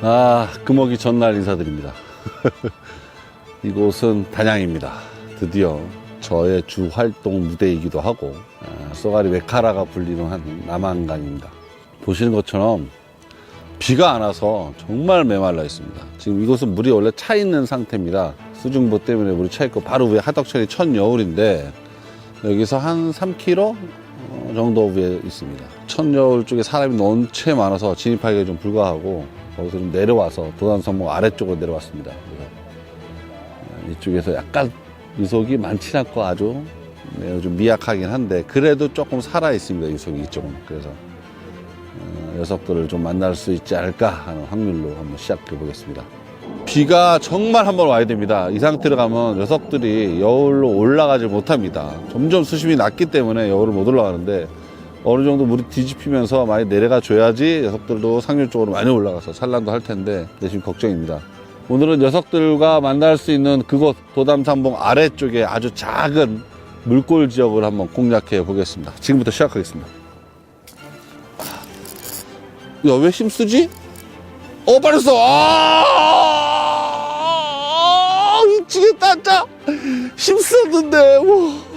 아, 금어기 전날 인사드립니다. 이곳은 단양입니다. 드디어 저의 주 활동 무대이기도 하고, 아, 쏘가리 메카라가 불리는 한 남한강입니다. 보시는 것처럼 비가 안 와서 정말 메말라 있습니다. 지금 이곳은 물이 원래 차 있는 상태입니다. 수중보 때문에 물이 차 있고 바로 위에 하덕천이 첫 여울인데 여기서 한 3km 어, 정도 위에 있습니다. 천여울 쪽에 사람이 너무 많아서 진입하기가 좀 불가하고 거기서 좀 내려와서 도단선목 아래쪽으로 내려왔습니다. 어, 이쪽에서 약간 유속이 많지 않고 아주 네, 좀 미약하긴 한데 그래도 조금 살아 있습니다. 유속이 이쪽은 그래서 어, 녀석들을 좀 만날 수 있지 않을까 하는 확률로 한번 시작해 보겠습니다. 비가 정말 한번 와야 됩니다. 이 상태로 가면 녀석들이 여울로 올라가지 못합니다. 점점 수심이 낮기 때문에 여울을 못 올라가는데 어느 정도 물이 뒤집히면서 많이 내려가 줘야지 녀석들도 상류 쪽으로 많이 올라가서 산란도 할 텐데 네, 지금 걱정입니다. 오늘은 녀석들과 만날 수 있는 그곳 도담산봉 아래쪽에 아주 작은 물골 지역을 한번 공략해 보겠습니다. 지금부터 시작하겠습니다. 야, 왜 힘쓰지? 어, 빠졌어! 아! 미치겠다, 진짜! 힘썼는데, 뭐.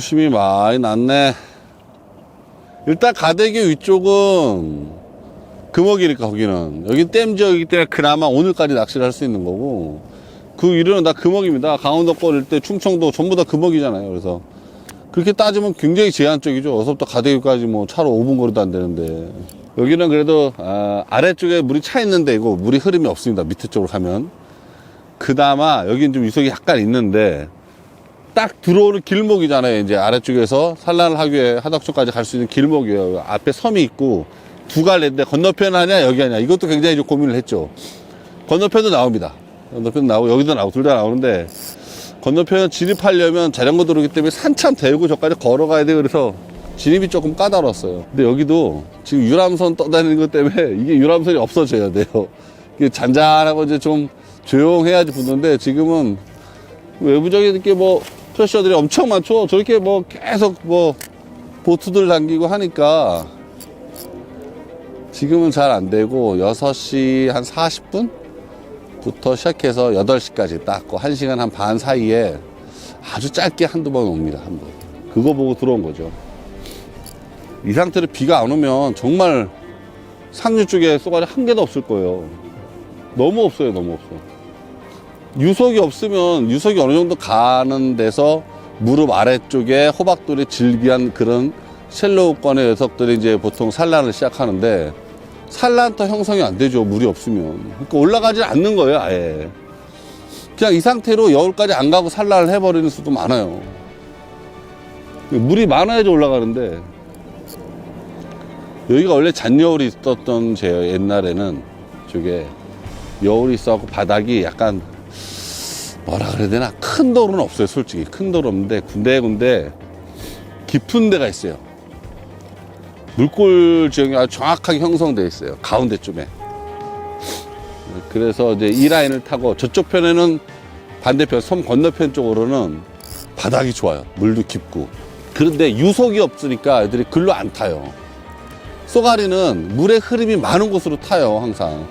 수심이 많이 났네. 일단 가대교 위쪽은 금어기니까 거기는. 여기 댐 지역이기 때문에 그나마 오늘까지 낚시를 할 수 있는 거고. 그 위로는 다 금어기입니다. 강원도권 일대 충청도 전부 다 금어기잖아요. 그래서 그렇게 따지면 굉장히 제한적이죠. 어서부터 가대교까지 뭐 차로 5분 거리도 안 되는데. 여기는 그래도 아, 아래쪽에 물이 차 있는 데이고 물이 흐름이 없습니다. 밑에 쪽으로 가면. 그나마 여긴 좀 유속이 약간 있는데 딱 들어오는 길목이잖아요. 이제 아래쪽에서 산란을 하기 위해 하덕천까지 갈 수 있는 길목이에요. 앞에 섬이 있고 두 갈래인데 건너편 하냐 여기 하냐 이것도 굉장히 좀 고민을 했죠. 건너편도 나옵니다. 건너편도 나오고 여기도 나오고 둘 다 나오는데 건너편 진입하려면 자전거 도로기 때문에 산참 대고 저까지 걸어가야 돼요. 그래서 진입이 조금 까다로웠어요. 근데 여기도 지금 유람선 떠다니는 것 때문에 이게 유람선이 없어져야 돼요. 이게 잔잔하고 이제 좀 조용해야지 붙는데 지금은 외부적인 게 뭐 프레셔들이 엄청 많죠. 저렇게 뭐 계속 뭐 보트들 당기고 하니까 지금은 잘 안 되고 6시 한 40분? 부터 시작해서 8시까지 딱, 그 1시간 한 반 사이에 아주 짧게 한두 번 옵니다, 한 번. 그거 보고 들어온 거죠. 이 상태로 비가 안 오면 정말 상류 쪽에 쏘가리 한 개도 없을 거예요. 너무 없어요, 너무 없어. 유속이 없으면 유속이 어느 정도 가는 데서 무릎 아래쪽에 호박돌이 질비한 그런 셀로우권의 녀석들이 이제 보통 산란을 시작하는데 산란터 형성이 안 되죠. 물이 없으면. 그러니까 올라가지 않는 거예요, 아예. 그냥 이 상태로 여울까지 안 가고 산란을 해버리는 수도 많아요. 물이 많아야지 올라가는데 여기가 원래 잔여울이 있었던 제 옛날에는 저게 여울이 있어갖고 바닥이 약간 뭐라 그래야 되나? 큰 돌은 없어요 솔직히. 큰 돌은 없는데 군데군데 깊은 데가 있어요. 물골 지형이 아주 정확하게 형성되어 있어요 가운데 쪽에. 그래서 이제 이 라인을 타고 저쪽 편에는 반대편 섬 건너편 쪽으로는 바닥이 좋아요 물도 깊고. 그런데 유속이 없으니까 애들이 글로 안 타요. 쏘가리는 물의 흐름이 많은 곳으로 타요 항상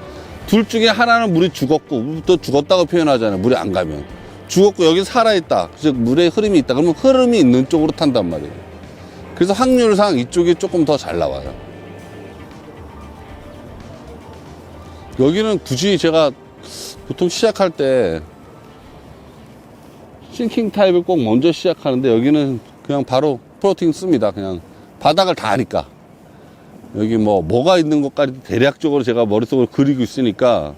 둘 중에 하나는 물이 죽었고 또 죽었다고 표현하잖아요. 물이 안 가면. 죽었고 여기 살아있다. 즉 물의 흐름이 있다. 그러면 흐름이 있는 쪽으로 탄단 말이에요. 그래서 확률상 이쪽이 조금 더 잘 나와요. 여기는 굳이 제가 보통 시작할 때 싱킹 타입을 꼭 먼저 시작하는데 여기는 그냥 바로 프로틴 씁니다. 그냥 바닥을 다 아니까 여기 뭐 뭐가 있는 것까지 대략적으로 제가 머릿속으로 그리고 있으니까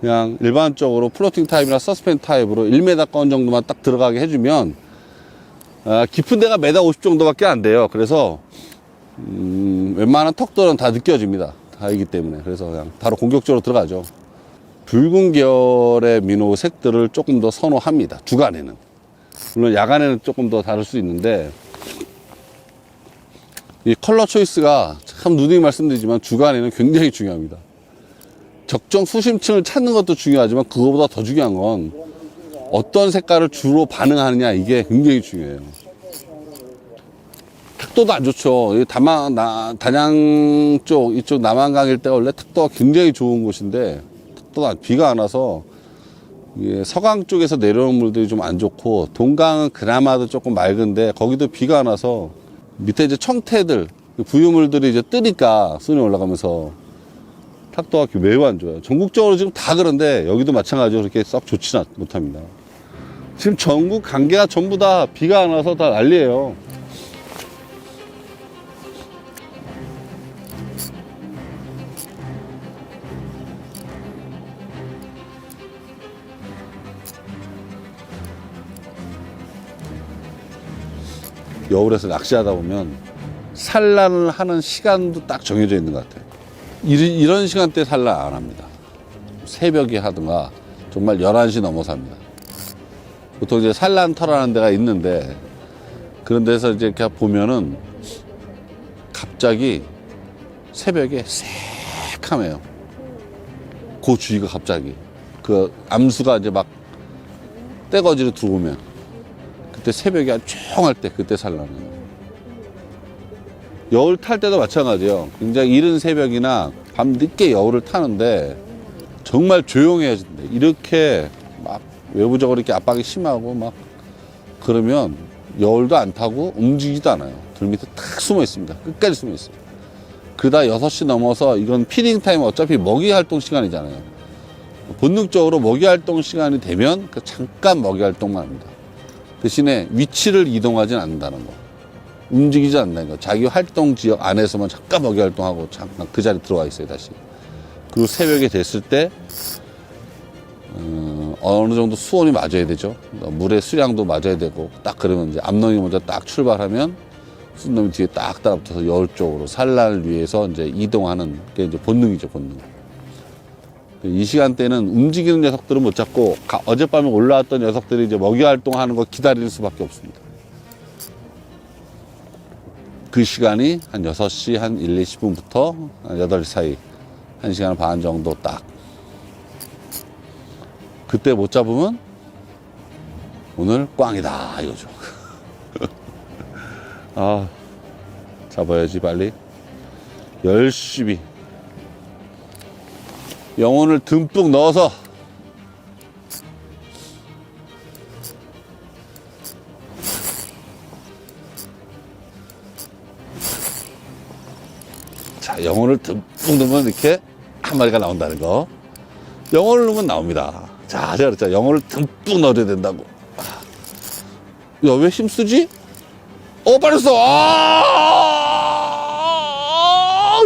그냥 일반적으로 플로팅 타입이나 서스펜 타입으로 1m 건 정도만 딱 들어가게 해주면 아, 깊은 데가 1m 50 정도밖에 안 돼요. 그래서 음, 웬만한 턱들은 다 느껴집니다. 다이기 때문에 그래서 그냥 바로 공격적으로 들어가죠. 붉은 계열의 민호 색들을 조금 더 선호합니다. 주간에는 물론 야간에는 조금 더 다를 수 있는데 이 컬러 초이스가 참 누누이 말씀드리지만 주간에는 굉장히 중요합니다. 적정 수심층을 찾는 것도 중요하지만 그거보다 더 중요한 건 어떤 색깔을 주로 반응하느냐 이게 굉장히 중요해요. 탁도도 안 좋죠. 이 담양, 나, 단양 쪽, 이쪽 남한강 일대 원래 탁도가 굉장히 좋은 곳인데, 탁도가 안- 비가 안 와서, 이게 서강 쪽에서 내려오는 물들이 좀 안 좋고, 동강은 그나마도 조금 맑은데, 거기도 비가 안 와서, 밑에 이제 청태들, 그 부유물들이 이제 뜨니까, 순이 올라가면서, 탁도가 매우 안 좋아요. 전국적으로 지금 다 그런데, 여기도 마찬가지로 그렇게 썩 좋지는 못합니다. 지금 전국 관계가 전부 다 비가 안 와서 다 난리예요. 여울에서 낚시하다 보면 산란을 하는 시간도 딱 정해져 있는 것 같아요. 이- 이런 시간대 산란 안 합니다. 새벽에 하든가 정말 11시 넘어서 합니다. 보통 이제 산란터라는 데가 있는데 그런 데서 이제 이렇게 보면은 갑자기 새벽에 새카매요. 그 주위가 갑자기 그 암수가 이제 막 떼거지로 들어오면 그때 새벽에 아주 조용할 때 그때 산란해요. 여울 탈 때도 마찬가지예요. 굉장히 이른 새벽이나 밤 늦게 여울을 타는데 정말 조용해야 된대. 이렇게 막 외부적으로 이렇게 압박이 심하고 막 그러면 여울도 안 타고 움직이지도 않아요. 들 밑에 탁 숨어 있습니다. 끝까지 숨어 있어요. 그러다 6시 넘어서 이건 피딩 타임 어차피 먹이 활동 시간이잖아요. 본능적으로 먹이 활동 시간이 되면 그 잠깐 먹이 활동만 합니다. 대신에 위치를 이동하진 않는다는 거. 움직이지 않는다는 거. 자기 활동 지역 안에서만 잠깐 먹이 활동하고 잠깐 그 자리에 들어와 있어요, 다시. 그리고 새벽에 됐을 때, 어, 어느 정도 수온이 맞아야 되죠. 물의 수량도 맞아야 되고, 딱 그러면 이제 암놈이 먼저 딱 출발하면, 순놈이 뒤에 딱 따라붙어서 여울 쪽으로 산란을 위해서 이제 이동하는 게 이제 본능이죠, 본능. 이 시간대는 움직이는 녀석들은 못 잡고, 가- 어젯밤에 올라왔던 녀석들이 이제 먹이 활동하는 거 기다릴 수밖에 없습니다. 그 시간이 한 6시 한 1, 20분부터 8시 사이 1시간 반 정도 딱. 그때 못 잡으면 오늘 꽝이다 이거죠. 아 잡아야지 빨리. 열심히 영혼을 듬뿍 넣어서 자, 영혼을 듬뿍 넣으면 이렇게 한 마리가 나온다는 거. 영혼을 넣으면 나옵니다. 자, 제가 그랬죠. 영혼을 듬뿍 넣어야 된다고. 야, 왜 힘쓰지? 어, 빠졌어! 아,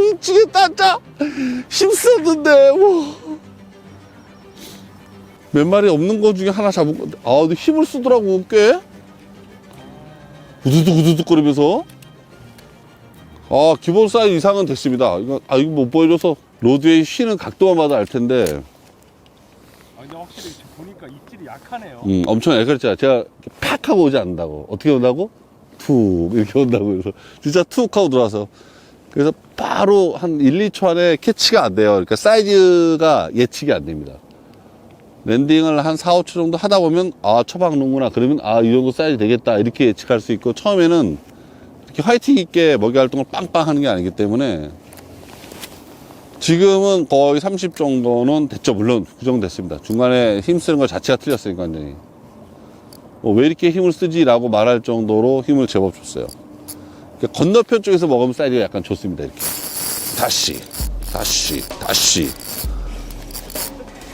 미치겠다, 진짜. 힘쓰는데, 와. 몇 마리 없는 거 중에 하나 잡은 건데, 아, 근데 힘을 쓰더라고, 꽤. 우두둑 우두둑 거리면서. 아, 기본 사이즈 이상은 됐습니다. 이거, 아, 이거 못 보여줘서 로드에 쉬는 각도만 봐도 알 텐데, 아, 근데 확실히 지금 보니까 입질이 약하네요. 음, 엄청 애그랬잖아. 제가 팍 하고 오지 않는다고. 어떻게 온다고? 툭, 이렇게 온다고. 그래서 진짜 툭 하고 들어와서. 그래서 바로 한 1, 2초 안에 캐치가 안 돼요. 그러니까 사이즈가 예측이 안 됩니다. 랜딩을 한 4, 5초 정도 하다 보면, 아, 처박는구나. 그러면, 아, 이 정도 사이즈 되겠다. 이렇게 예측할 수 있고, 처음에는 이렇게 화이팅 있게 먹이 활동을 빵빵 하는 게 아니기 때문에, 지금은 거의 30 정도는 됐죠. 물론 구정됐습니다. 중간에 힘쓰는 것 자체가 틀렸으니까 완전히. 어, 왜 이렇게 힘을 쓰지 라고 말할 정도로 힘을 제법 줬어요. 그러니까 건너편 쪽에서 먹으면 사이즈가 약간 좋습니다. 이렇게. 다시, 다시, 다시.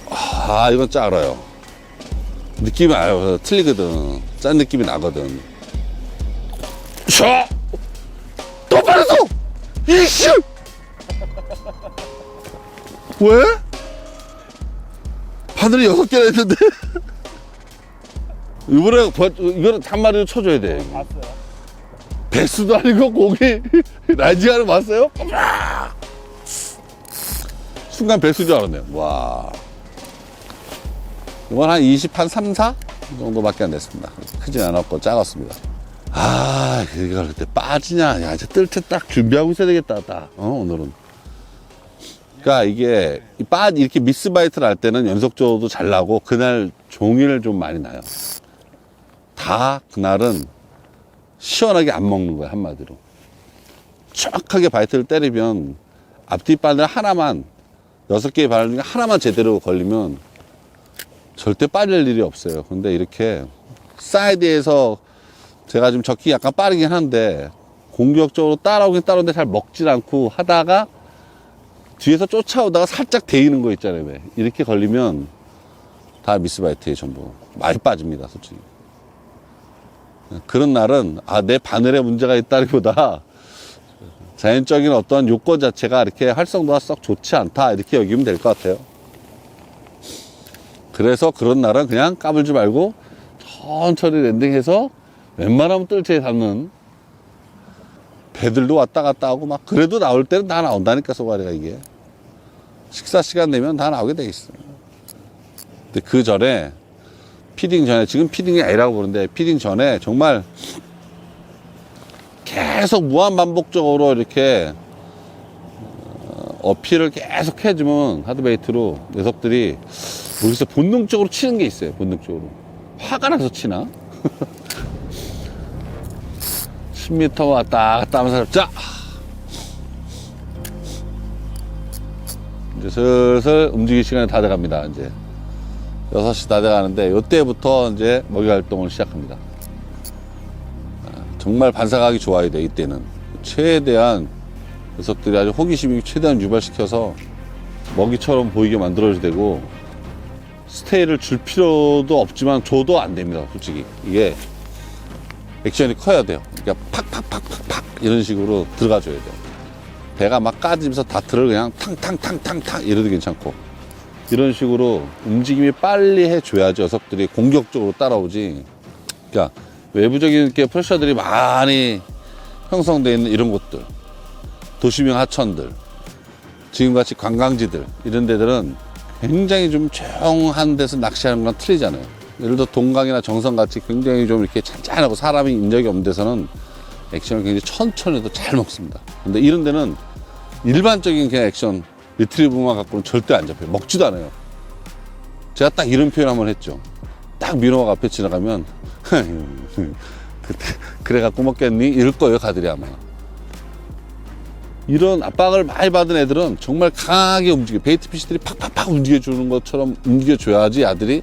아, 이건 작아요. 느낌이 아요. 틀리거든. 짠 느낌이 나거든. 샤! 또 빠졌어! 이씨! 왜? 바늘이 여섯 개나 있는데? 이번에, 버- 이거는 한 마리로 쳐줘야 돼. 봤어요. 배수도 아니고 고기 라지아를 봤어요? 순간 배수인 줄 알았네요. 와. 이건 한 20, 한 3, 4 정도밖에 안 됐습니다. 크진 않았고 작았습니다. 아, 이걸 그때 빠지냐. 야, 이제 뜰 때 딱 준비하고 있어야 되겠다. 딱. 어, 오늘은. 그러니까 이게 이빠 이렇게 미스바이트를 할 때는 연속적으로도 잘 나고 그날 종일 좀 많이 나요. 다 그날은 시원하게 안 먹는 거야 한마디로 정확하게 바이트를 때리면 앞뒤 바늘 하나만 여섯 개의 바늘 중에 하나만 제대로 걸리면 절대 빠질 일이 없어요. 근데 이렇게 사이드에서 제가 지금 적기 약간 빠르긴 한데 공격적으로 따라오긴 따라오는데 잘 먹질 않고 하다가 뒤에서 쫓아오다가 살짝 데이는 거 있잖아요. 왜. 이렇게 걸리면 다 미스바이트에 전부 많이 빠집니다. 솔직히. 그런 날은 아, 내 바늘에 문제가 있다기보다 자연적인 어떤 요건 자체가 이렇게 활성도가 썩 좋지 않다. 이렇게 여기면 될 것 같아요. 그래서 그런 날은 그냥 까불지 말고 천천히 랜딩해서 웬만하면 뜰채에 닿는 배들도 왔다 갔다 하고 막 그래도 나올 때는 다 나온다니까 소가리가 이게 식사 시간 되면 다 나오게 돼 있어. 근데 그 전에 피딩 전에 지금 피딩이 아니라고 부르는데 피딩 전에 정말 계속 무한 반복적으로 이렇게 어, 어필을 계속 해주면 하드베이트로 녀석들이 모르겠어요 본능적으로 치는 게 있어요 본능적으로. 화가 나서 치나? 10m 왔다 갔다 하면서 자! 이제 슬슬 움직일 시간이 다 돼갑니다 이제 6시 다 돼가는데 이때부터 이제 먹이 활동을 시작합니다. 아, 정말 반사각이 좋아야 돼 이때는. 최대한 녀석들이 아주 호기심이 최대한 유발시켜서 먹이처럼 보이게 만들어야 되고 스테이를 줄 필요도 없지만 줘도 안 됩니다 솔직히. 이게 액션이 커야 돼요. 그러니까 팍팍팍팍팍 이런 식으로 들어가줘야 돼요. 배가 막 까지면서 다트를 그냥 탕탕탕탕탕 이래도 괜찮고 이런 식으로 움직임이 빨리 해줘야지 녀석들이 공격적으로 따라오지. 그러니까 외부적인 이렇게 프레셔들이 많이 형성되어 있는 이런 곳들 도시명 하천들 지금같이 관광지들 이런 데들은 굉장히 좀 조용한 데서 낚시하는 건 틀리잖아요. 예를 들어 동강이나 정선같이 굉장히 좀 이렇게 잔잔하고 사람이 인적이 없는 데서는 액션을 굉장히 천천히 해도 잘 먹습니다. 근데 이런 데는 일반적인 그냥 액션 리트리브만 갖고는 절대 안 잡혀요. 먹지도 않아요. 제가 딱 이런 표현 한번 했죠. 딱 민호가 앞에 지나가면 그때 그래 갖고 먹겠니? 이럴 거예요 가들이 아마. 이런 압박을 많이 받은 애들은 정말 강하게 움직여 베이트 피시들이 팍팍팍 움직여주는 것처럼 움직여줘야지 아들이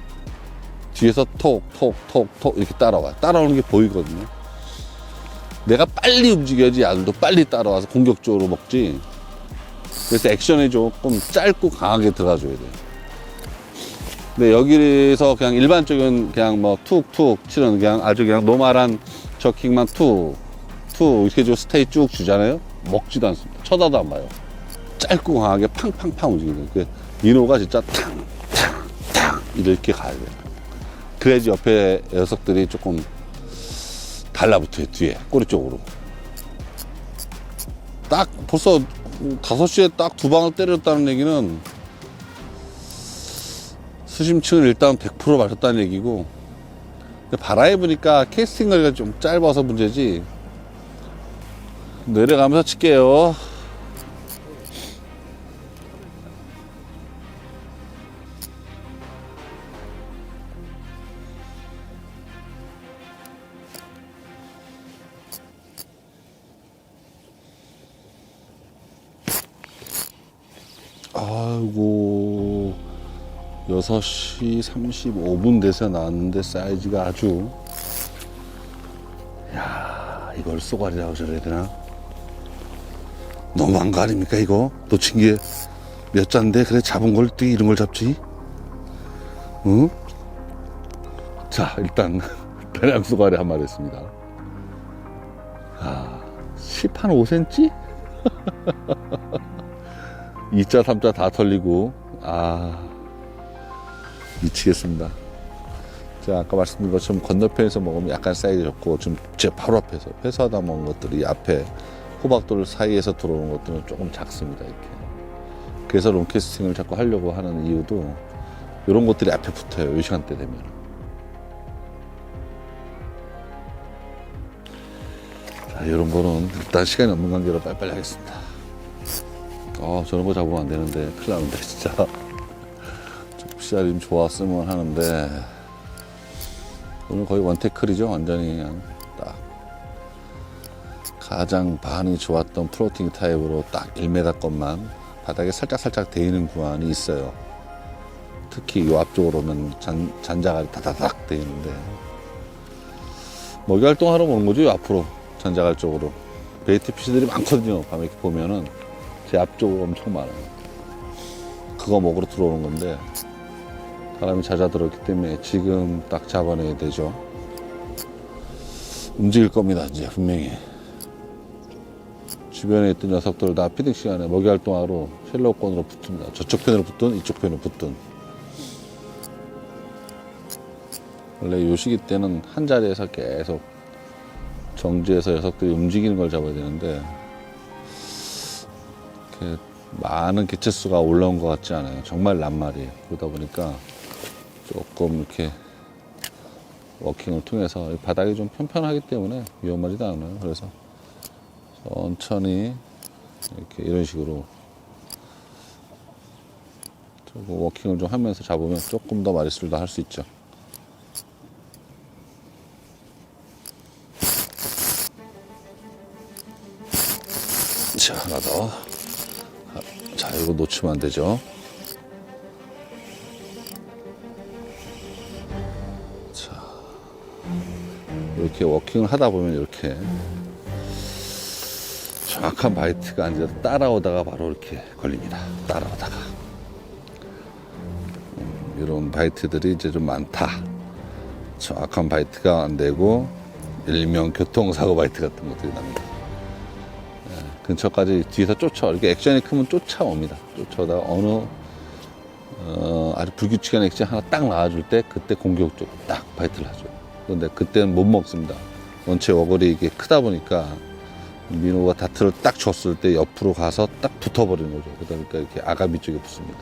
뒤에서 톡톡톡톡 이렇게 따라와요. 따라오는 게 보이거든요. 내가 빨리 움직여야지 아들도 빨리 따라와서 공격적으로 먹지 그래서 액션이 조금 짧고 강하게 들어가줘야 돼요 근데 여기서 그냥 일반적인 그냥 뭐 툭툭 치는 그냥 아주 그냥 노멀한 저킹만 툭, 툭 이렇게 좀 스테이 쭉 주잖아요. 먹지도 않습니다. 쳐다도 안 봐요. 짧고 강하게 팡팡팡 움직이는 그 인호가 진짜 탕, 탕, 탕 이렇게 가야 돼요. 그래야지 옆에 녀석들이 조금 달라붙어요. 뒤에 꼬리 쪽으로. 딱 벌써 다섯 시에 딱 두 방을 때렸다는 얘기는 수심층을 일단 100% 마셨다는 얘기고 바라에 보니까 캐스팅 거리가 좀 짧아서 문제지. 내려가면서 칠게요 아이고 6시 35분 돼서 나왔는데 사이즈가 아주 야 이걸 쏘가리라고 저래야 되나? 너무한 거 아닙니까 이거? 놓친 게 몇 잔데? 그래 잡은 걸 어떻게 이런 걸 잡지? 응? 자 일단 대량 쏘가리 한 마리 했습니다. 아, 10한 5cm? 2자 3자 다 털리고 아 미치겠습니다. 제가 아까 말씀드린 것처럼 건너편에서 먹으면 약간 사이즈 좋고 지금 제 바로 앞에서 회사하다 먹은 것들이 앞에 호박돌 사이에서 들어오는 것들은 조금 작습니다. 이렇게. 그래서 롱캐스팅을 자꾸 하려고 하는 이유도 이런 것들이 앞에 붙어요. 이 시간대 되면. 자, 이런 거는 일단 시간이 없는 관계로 빨리빨리 하겠습니다. 아, 저런 거 잡으면 안 되는데 큰일 나는데 진짜. 씨알이 좋았으면 하는데 오늘 거의 원테클이죠 완전히 그냥 딱 가장 반응이 좋았던 플로팅 타입으로 딱 1m 것만 바닥에 살짝살짝 데이는 구간이 있어요. 특히 이 앞쪽으로는 잔, 잔자갈이 다다닥 데이는데 먹이 활동하러 오는 거죠, 이 앞으로. 잔자갈 쪽으로. 베이트 피쉬들이 많거든요. 밤에 이렇게 보면은 제 앞쪽으로 엄청 많아요. 그거 먹으러 들어오는 건데 바람이 잦아들었기 때문에 지금 딱 잡아내야 되죠. 움직일 겁니다, 이제 분명히. 주변에 있던 녀석들 다 피딩 시간에 먹이 활동하러 쉘로우권으로 붙습니다. 저쪽 편으로 붙든 이쪽 편으로 붙든. 원래 요 시기 때는 한 자리에서 계속 정지해서 녀석들이 움직이는 걸 잡아야 되는데 이렇게 많은 개체수가 올라온 것 같지 않아요. 정말 낱말이에요. 그러다 보니까 조금 이렇게 워킹을 통해서 이 바닥이 좀 편편하기 때문에 위험하지도 않아요. 그래서 천천히 이렇게 이런 식으로 조금 워킹을 좀 하면서 잡으면 조금 더 마리수를 더 할 수 있죠. 자, 하나 더. 이거 놓치면 안 되죠. 자, 이렇게 워킹을 하다 보면 이렇게 정확한 바이트가 아니라 따라오다가 바로 이렇게 걸립니다. 따라오다가. 음, 이런 바이트들이 이제 좀 많다. 정확한 바이트가 안 되고, 일명 교통사고 바이트 같은 것들이 납니다. 예, 근처까지 뒤에서 쫓아, 이렇게 액션이 크면 쫓아옵니다. 쫓아오다가 어느, 어, 아주 불규칙한 액션 하나 딱 나와줄 때, 그때 공격적으로 딱 바이트를 하죠. 그런데 그때는 못 먹습니다. 원체 어거리 이게 크다 보니까 민호가 다트를 딱 줬을 때 옆으로 가서 딱 붙어버리는 거죠. 그러다 보니까 이렇게 아가미 쪽에 붙습니다.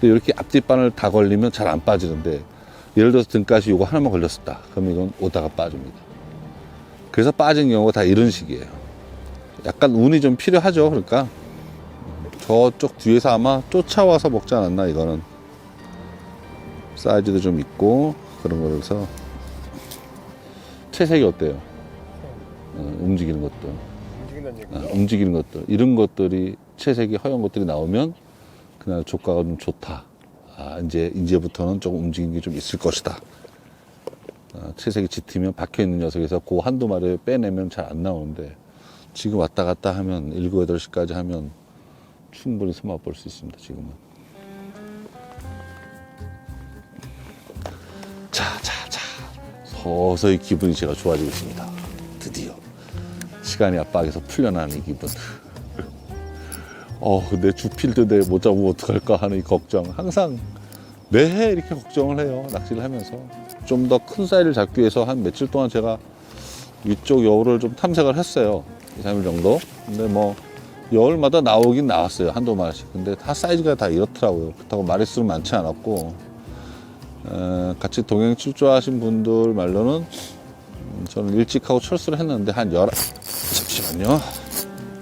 근데 이렇게 앞뒷바늘 다 걸리면 잘 안 빠지는데 예를 들어서 등가시 요거 하나만 걸렸었다. 그럼 이건 오다가 빠집니다. 그래서 빠진 경우가 다 이런 식이에요. 약간 운이 좀 필요하죠. 그러니까 저쪽 뒤에서 아마 쫓아와서 먹지 않았나 이거는 사이즈도 좀 있고 그런 거라서 채색이 어때요? 어, 움직이는 것도. 움직인다는 얘기. 아, 움직이는 것들 이런 것들이 채색이 허연 것들이 나오면 그날 조가가 좀 좋다. 아, 이제 이제부터는 조금 움직임이 좀 있을 것이다. 아, 채색이 짙으면 박혀 있는 녀석에서 그 한두 마리 빼내면 잘 안 나오는데 지금 왔다 갔다 하면 7, 8시까지 하면 충분히 손맛 볼 수 있습니다. 지금은. 자, 자, 자. 서서히 기분이 제가 좋아지고 있습니다. 드디어. 시간이 압박에서 풀려나는 이 기분. 어, 내 주필드 내못 잡으면 어떡할까 하는 이 걱정. 항상 매해 이렇게 걱정을 해요. 낚시를 하면서. 좀 더 큰 사이즈를 잡기 위해서 한 며칠 동안 제가 위쪽 여울을 좀 탐색을 했어요. 2, 3일 정도. 근데 뭐, 여울마다 나오긴 나왔어요. 한두 마리씩. 근데 다 사이즈가 다 이렇더라고요. 그렇다고 마리수는 많지 않았고, 에, 같이 동행 출조하신 분들 말로는 음, 저는 일찍 하고 철수를 했는데 한 열아 잠시만요.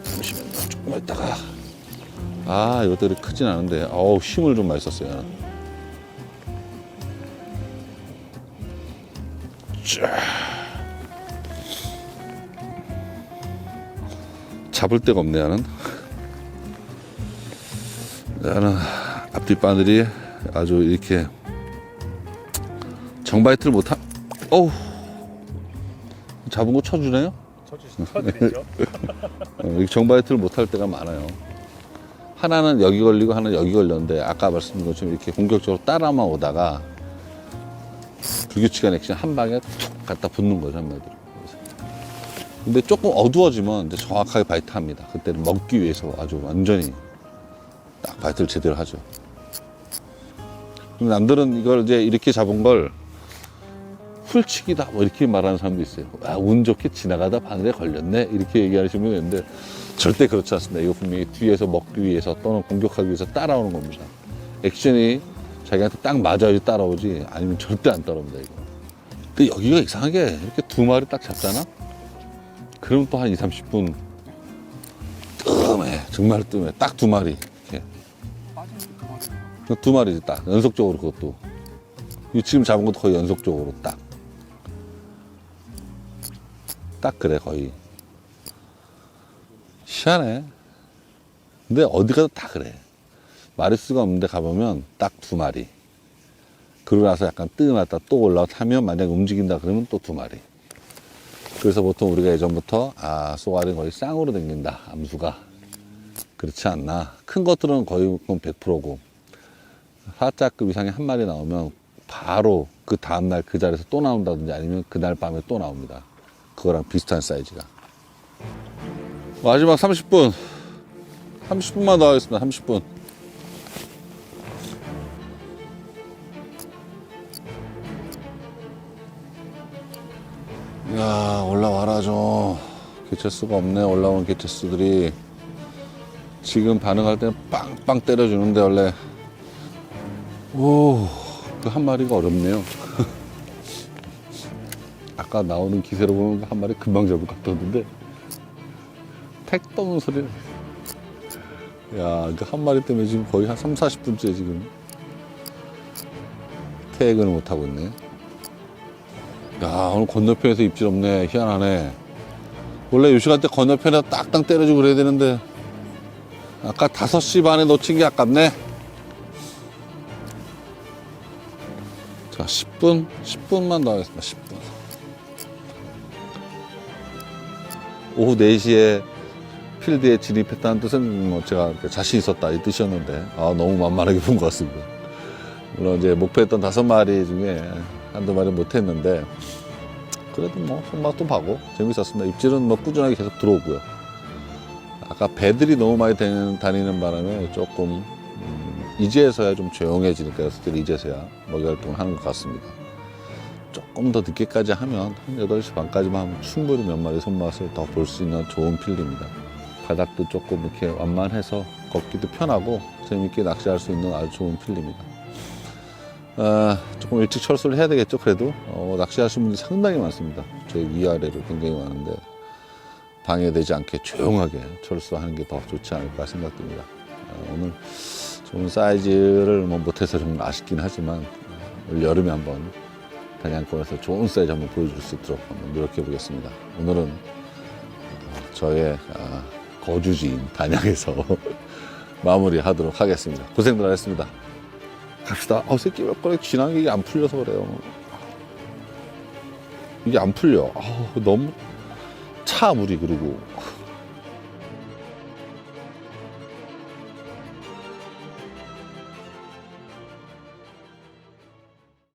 잠시만요. 조금만 있다가 아 이것들이 크진 않은데 어우 힘을 좀 많이 썼어요. 쫙. 잡을 데가 없네 나는. 나는 앞뒤 바늘이 아주 이렇게 정바이트를 못한. 어우. 잡은 거 쳐주네요. 쳐주시, 쳐드리죠. 어, 이 정바이트를 못할 때가 많아요. 하나는 여기 걸리고 하나는 여기 걸렸는데 아까 말씀드린 것처럼 이렇게 공격적으로 따라만 오다가 불규칙한 액션 한 방에 툭 갖다 붙는 거죠 한마디로. 근데 조금 어두워지면 이제 정확하게 바이트 합니다. 그때는 먹기 위해서 아주 완전히 딱 바이트를 제대로 하죠. 남들은 이걸 이제 이렇게 잡은 걸 훌치기다 뭐 이렇게 말하는 사람도 있어요. 아, 운 좋게 지나가다 바늘에 걸렸네 이렇게 얘기하시는 분이 있는데 절대 그렇지 않습니다. 이거 분명히 뒤에서 먹기 위해서 또는 공격하기 위해서 따라오는 겁니다. 액션이 자기한테 딱 맞아야지 따라오지 아니면 절대 안 따라옵니다. 이거. 근데 여기가 이상하게 이렇게 두 마리 딱 잡잖아. 그럼 또 한 2, 30분 뜸해 정말 뜸해 딱 두 마리 이렇게. 그두 마리지 딱 연속적으로 그것도 이 지금 잡은 것도 거의 연속적으로 딱 딱 그래 거의 희한해. 근데 어디 가도 다 그래. 마리수가 없는데 가보면 딱 두 마리. 그러고 나서 약간 뜨거났다 또 올라타면 만약에 움직인다 그러면 또 두 마리. 그래서 보통 우리가 예전부터 아 쏘가리는 거의 쌍으로 댕긴다. 암수가. 그렇지 않나. 큰 것들은 거의 100%고. 사자급 이상의 한 마리 나오면 바로 그 다음날 그 자리에서 또 나온다든지 아니면 그날 밤에 또 나옵니다. 그거랑 비슷한 사이즈가. 마지막 30분. 30분만 더 하겠습니다. 30분 야 올라와라 좀. 개체수가 없네 올라온 개체수들이. 지금 반응할 때는 빵빵 때려주는데 원래. 오그 한 마리가 어렵네요. 아까 나오는 기세로 보면 그한 마리 금방 잡을 것 같았는데. 택 떠는 소리 야그 한 마리 때문에 지금 거의 한 3, 40분째 지금. 퇴근을 못하고 있네 야 오늘 건너편에서 입질 없네. 희한하네. 원래 요 시간대 건너편에서 딱딱 때려주고 그래야 되는데 아까 5시 반에 놓친 게 아깝네. 자 10분 10분만 더 하겠습니다. 10분. 오후 4시에 필드에 진입했다는 뜻은 뭐 제가 자신 있었다 이 뜻이었는데 아 너무 만만하게 본 것 같습니다. 물론 이제 목표했던 다섯 마리 중에 한두 마리 못했는데 그래도 뭐 손맛도 봐고 재밌었습니다. 입질은 뭐 꾸준하게 계속 들어오고요. 아까 배들이 너무 많이 다니는, 바람에 조금 음, 이제서야 좀 조용해지니까 녀석들이 이제서야 먹이 활동을 하는 것 같습니다. 조금 더 늦게까지 하면 한 8시 반까지만 하면 충분히 몇 마리 손맛을 더 볼 수 있는 좋은 필드입니다. 바닥도 조금 이렇게 완만해서 걷기도 편하고 재밌게 낚시할 수 있는 아주 좋은 필드입니다. 아, 조금 일찍 철수를 해야 되겠죠, 그래도. 어, 낚시하시는 분들이 상당히 많습니다. 저희 위아래로 굉장히 많은데, 방해되지 않게 조용하게 철수하는 게 더 좋지 않을까 생각됩니다. 아, 오늘 좋은 사이즈를 뭐 못해서 좀 아쉽긴 하지만, 어, 올 여름에 한번 단양권에서 좋은 사이즈 한번 보여줄 수 있도록 한번 노력해 보겠습니다. 오늘은 어, 저의 아, 거주지인 단양에서 마무리 하도록 하겠습니다. 고생들 하셨습니다. 갑시다. 어, 새끼 몇 번에 지난 게 이게 안 풀려서 그래요. 이게 안 풀려. 아우, 너무 차 물이 그리고